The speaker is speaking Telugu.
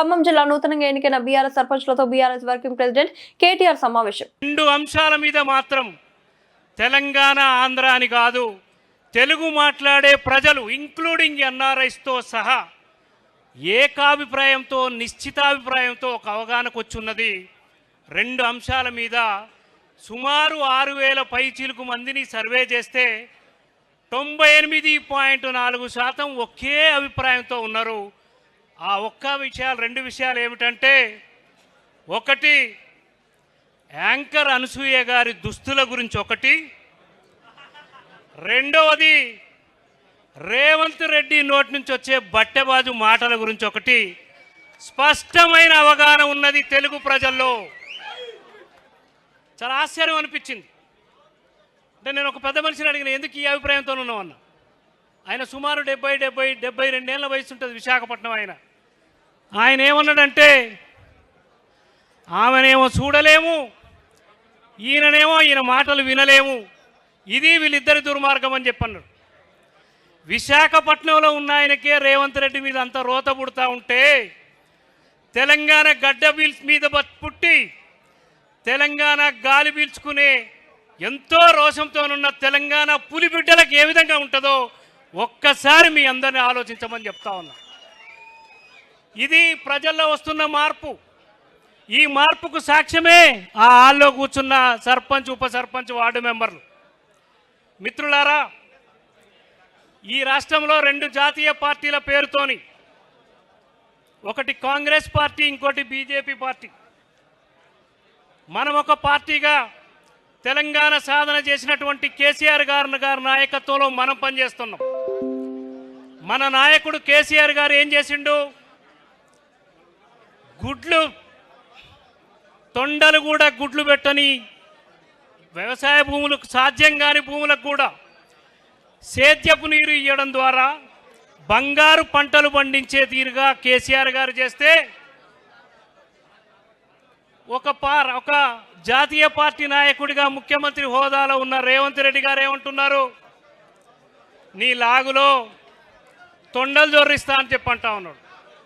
ఖమ్మం జిల్లా నూతనంగా ఎన్నికైన బీఆర్ఎస్ సర్పంచ్లతో బీఆర్ఎస్ వర్కింగ్ ప్రెసిడెంట్ కేటీఆర్ సమావేశం. రెండు అంశాల మీద మాత్రం తెలంగాణ ఆంధ్ర అని కాదు తెలుగు మాట్లాడే ప్రజలు ఇంక్లూడింగ్ ఎన్ఆర్ఐస్తో సహా ఏకాభిప్రాయంతో నిశ్చితాభిప్రాయంతో ఒక అవగాహనకు వచ్చున్నది. రెండు అంశాల మీద సుమారు ఆరు వేల పైచీలకు మందిని సర్వే చేస్తే తొంభై ఎనిమిది పాయింట్ నాలుగు శాతం ఒకే అభిప్రాయంతో ఉన్నారు. ఆ ఒక్క విషయాలు రెండు విషయాలు ఏమిటంటే ఒకటి యాంకర్ అనసూయ గారి దుస్తుల గురించి ఒకటి. రెండవది రేవంత్ రెడ్డి నోటి నుంచి వచ్చే బట్టెబాజు మాటల గురించి ఒకటి. స్పష్టమైన అవగాహన ఉన్నది తెలుగు ప్రజల్లో. చాలా ఆశ్చర్యం అనిపించింది. అంటే నేను ఒక పెద్ద మనిషిని అడిగిన ఎందుకు ఈ అభిప్రాయంతో ఉన్నావున్న ఆయన సుమారు డెబ్బై డెబ్బై డెబ్బై రెండేళ్ళ వయసు ఉంటుంది విశాఖపట్నం ఆయన. ఆయన ఏమన్నాడంటే ఆమెనేమో చూడలేము ఈయననేమో ఈయన మాటలు వినలేము ఇది వీళ్ళిద్దరి దుర్మార్గం అని చెప్పన్నాడు. విశాఖపట్నంలో ఉన్న ఆయనకే రేవంత్ రెడ్డి మీద అంత రోత పుడతా ఉంటే తెలంగాణ గడ్డ బీల్స్ మీద పుట్టి తెలంగాణ గాలి పీల్చుకునే ఎంతో రోషంతోనున్న తెలంగాణ పులి బిడ్డలకు ఏ విధంగా ఉంటుందో ఒక్కసారి మీ అందరిని ఆలోచించమని చెప్తా ఉన్నా. ఇది ప్రజల్లో వస్తున్న మార్పు. ఈ మార్పుకు సాక్ష్యమే ఆ హాల్లో కూర్చున్న సర్పంచ్ ఉప సర్పంచ్ వార్డు మెంబర్లు. మిత్రులారా ఈ రాష్ట్రంలో రెండు జాతీయ పార్టీల పేరుతోని ఒకటి కాంగ్రెస్ పార్టీ ఇంకోటి బీజేపీ పార్టీ. మనం ఒక పార్టీగా తెలంగాణ సాధన చేసినటువంటి కేసీఆర్ గారి గారి నాయకత్వంలో మనం పనిచేస్తున్నాం. మన నాయకుడు కేసీఆర్ గారు ఏం చేసిండు? గుడ్లు. తొండలు కూడా గుడ్లు పెట్టని వ్యవసాయ భూములకు సాధ్యం కాని భూములకు కూడా సేద్యపు నీరు ఇవ్వడం ద్వారా బంగారు పంటలు పండించే తీరుగా కేసీఆర్ గారు చేస్తే ఒక పార్ ఒక జాతీయ పార్టీ నాయకుడిగా ముఖ్యమంత్రి హోదాలో ఉన్న రేవంత్ రెడ్డి గారు ఏమంటున్నారు? నీ లాగులో తొండలు జొర్రిస్తా అని చెప్పంటా ఉన్నాడు.